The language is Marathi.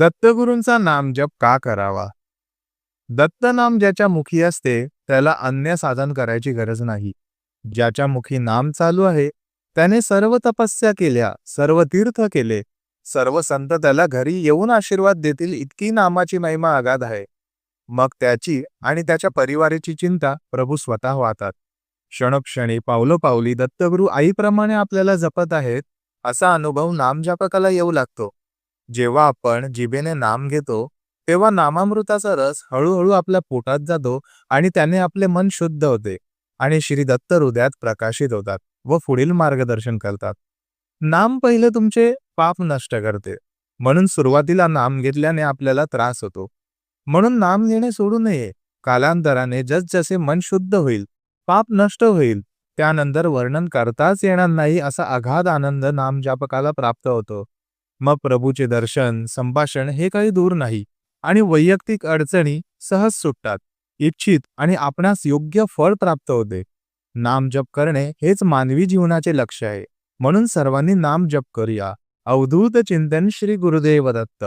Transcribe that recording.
दत्तगुरूंचा नामजप का करावा? दत्त नाम ज्याच्या मुखी असते त्याला अन्य साधन करायची गरज नाही. ज्याच्या मुखी नाम चालू आहे त्याने सर्व तपस्या केल्या सर्व तीर्थ केले सर्व संत त्याला घरी येऊन आशीर्वाद देतील इतकी नामाची महिमा अगाध आहे. मग त्याची आणि त्याच्या परिवाराची चिंता प्रभू स्वतः वाहतात. क्षणोक्षणी पावलोपावली दत्तगुरू आईप्रमाणे आपल्याला जपत आहेत असा अनुभव नामजापकाला येऊ लागतो. जेव्हा आपण जिभेने नाम घेतो तेव्हा नामामृताचा रस हळूहळू आपल्या पोटात जातो आणि त्याने आपले मन शुद्ध होते आणि श्री दत्त हृदयात प्रकाशित होतात व पुढील मार्गदर्शन करतात. नाम पहिले तुमचे पाप नष्ट करते. म्हणून सुरुवातीला नाम घेतल्याने आपल्याला त्रास होतो. म्हणून नाम घेणे सोडू नये. कालांतराने जसजसे मन शुद्ध होईल पाप नष्ट होईल त्यानंतर वर्णन करताच येणार नाही असा अगाध आनंद नामजापकाला प्राप्त होतो. मग प्रभूचे दर्शन संभाषण हे काही दूर नाही आणि वैयक्तिक अडचणी सहज सुटतात इच्छित आणि आपणास योग्य फळ प्राप्त होते. नाम जप करणे हेच मानवी जीवनाचे लक्ष आहे. म्हणून सर्वांनी नाम जप करूया. अवधूत चिंतन श्री गुरुदेव दत्त.